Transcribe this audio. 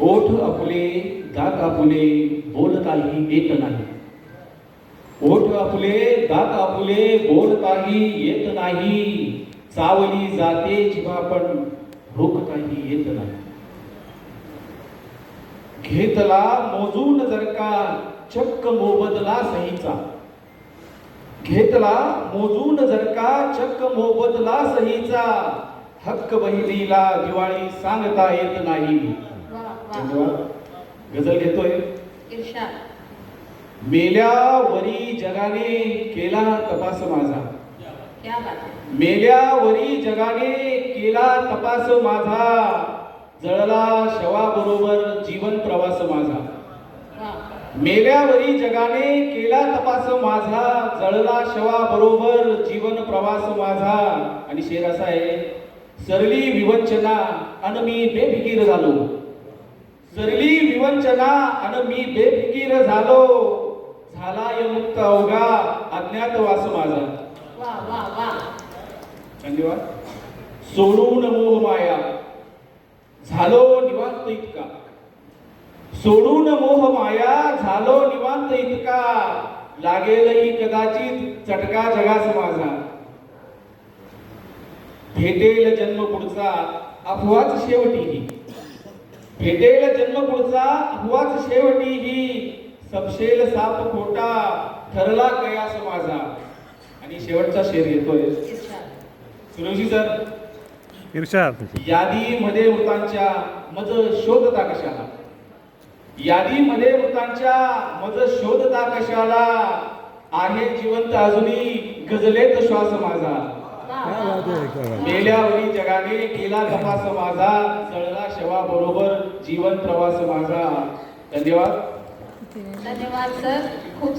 ओठ आपले दात आपले बोलताही येत नाही. ओठ आपले दात आपले बोलताही येत नाही. चावली जाते जेव्हा पण रोखताही येत नाही. घेतला मोजून जर का चक्क मोबदला सहीचा. घेतला मोजून जर का चक्क मोबदला सहीचा. हक्क बहिणीला दिवाळी सांगता येत नाही. गझल घेतोय. इर्षाद मेल्यावरी जगाने केला तपास माझा. क्या बात है. मेल्यावरी जगाने केला तपास माझा. जळला शवाबरोबर जीवन प्रवास माझा. मेल्यावरी जगाने केला तपास माझा. जळला शवा बरोबर जीवन प्रवास माझा. आणि शेर असा आहे सरली विवंचना अन मी बेफिकीर झालो. सरली विवंचना अन मी बेफिकीर झालो. झाला मुक्त अवघा अज्ञातवास माझा. वा वा वा. धन्यवाद. सोडून मोह माया. झालो निवांत इतका. सोडून मोह माया झालो निवांत इतका. लागेलही कदाचित चटका जगास माझा. भेटेल जन्म पुढचा अफवाच शेवटीही भेटेल जन्म पुढचा अफवाच शेवटीही सबशेल साप खोटा ठरला कयास माझा. आणि शेवटचा शेर येतोय. सुरेशजी सर इर्षाद यादीमध्ये मृतांच्या मज शोधता कशाला? यादीमध्ये मृतांच्या मज शोधता कशाला? आहे जिवंत अजूनही गजलेत श्वास माझा. मेल्यावरी जगाने केला तपास माझा चळला शवा बरोबर जीवन प्रवास माझा. धन्यवाद. धन्यवाद सर. खूप